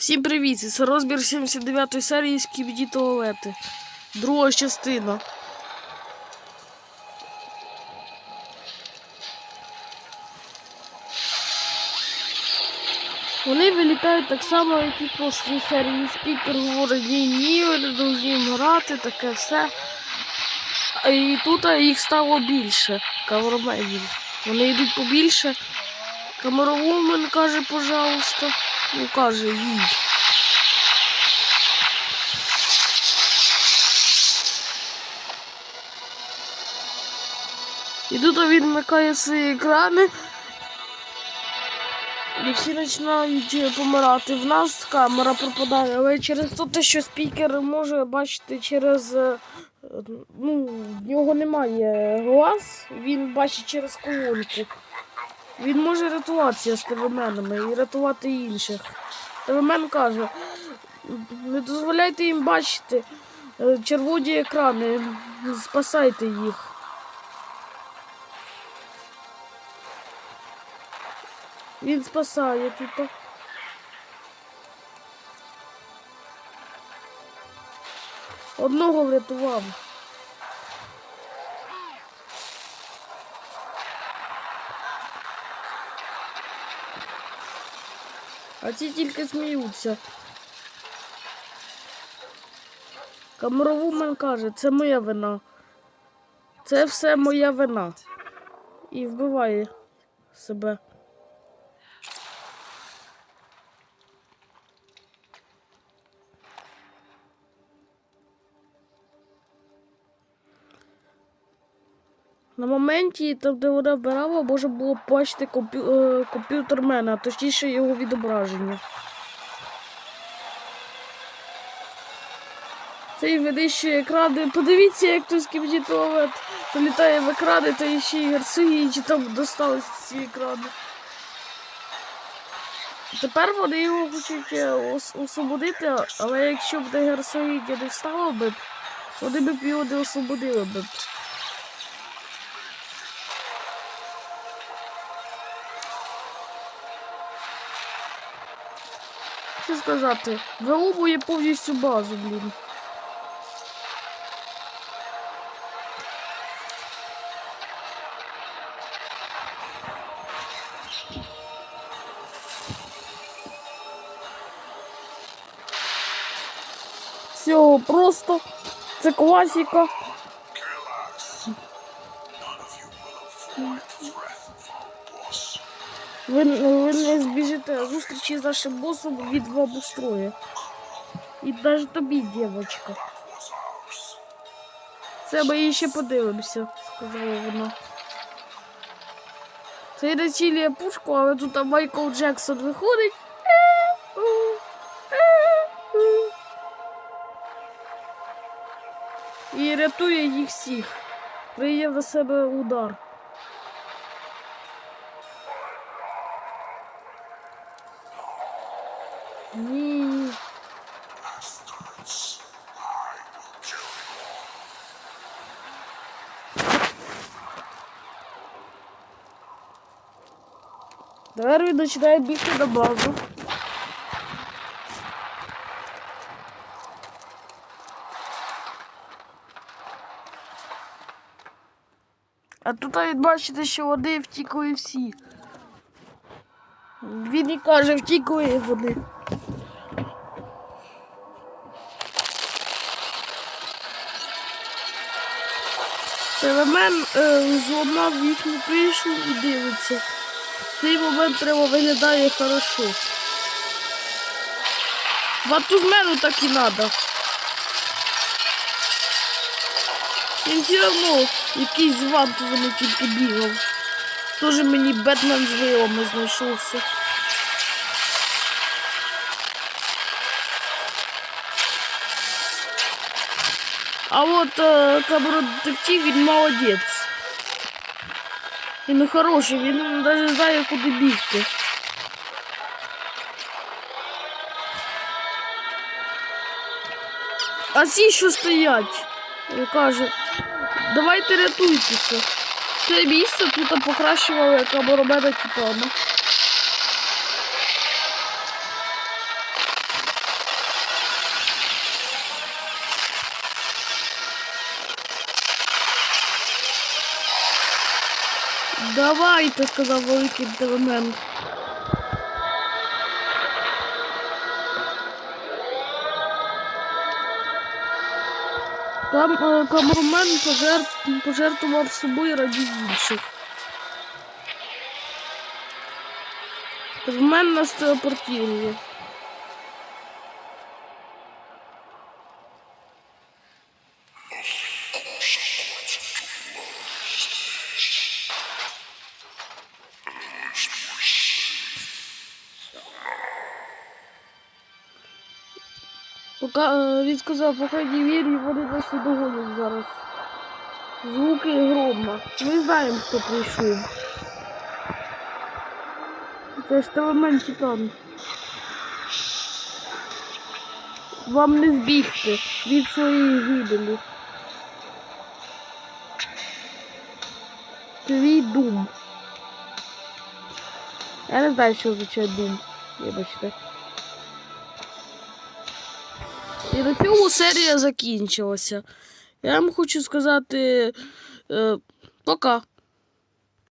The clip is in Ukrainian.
Всім привіт! Це розбір 79-ї серії Скібіді туалети. Друга частина. Вони вилітають так само, як і в прошлій серії. Спікер говорить, ні, ні, ви не повинні грати, таке все. І тут їх стало більше кавроменів. Вони йдуть побільше. Камеровумен каже, пожалуйста. Ну каже, їдь. І тут він свої екрани. І всі починають е, помирати. В нас камера пропадає, але через те, що спікер може бачити через. е, Ну, в нього немає глаз, він бачить через колонку. Він може рятуватися з ТВменами і рятувати інших. ТВмен каже, не дозволяйте їм бачити е, червоні екрани, спасайте їх. Він спасає тут. Одного врятував. А ті тільки сміються. Камеровумен каже, це моя вина. Це все моя вина. І вбиває себе. На моменті, там, де вона вбирала, можна було бачити е, комп'ютермена, а точніше його відображення. Цей винищує екрани. Подивіться, як той скібді туалет політає в екрани, та ще й герцогині, чи там досталися ці екрани. Тепер вони його хочуть е, ос- освободити, але якщо б де герцогиня не встала б, вони б його не освободили б. Що сказати? Виловує повністю базу, блін. Все просто. Це класіка. Ви, ви не збіжите зустрічі з нашим босом від вам устроє. І навіть тобі, дівчинка. Це ми її ще подивимося, сказала вона. Це не цілює пушку, але тут Майкл Джексон виходить. І рятує їх всіх. Приє на себе удар. Ні. Тепер він починає бігти на базу. А тут ви бачите, що вони втікли всі. Він і каже, втікли вони. Телемен е, зламав їхню кришу і дивиться. Цей момент прямо виглядає хорошо. Ватузмену так і треба. Він все одно якийсь вантузами тільки бігав. Тоже мені Бетмен з вилами знайшовся. А от е, Кабродетектив, він молодець. Він хороший, він навіть знає, куди бігти. А ці, що стоять, і каже, давайте рятуйтеся. Це місце тут покращували Кабаробеда Тіпана. Давайте, сказав великий телемен. Там е, камермен пожертв, пожертвував собою раді інших. В мене нас телепортує. Він сказав, по крайній мірі вони нас не догонять зараз. Звуки грома. Ми знаємо, хто прийшов. Це ж телемен Титан. Вам не збігти від своєї гибелі. Твій дум. Я не знаю, що означає дум. Вибачте. І на цьому серія закінчилася. Я вам хочу сказати е, пока.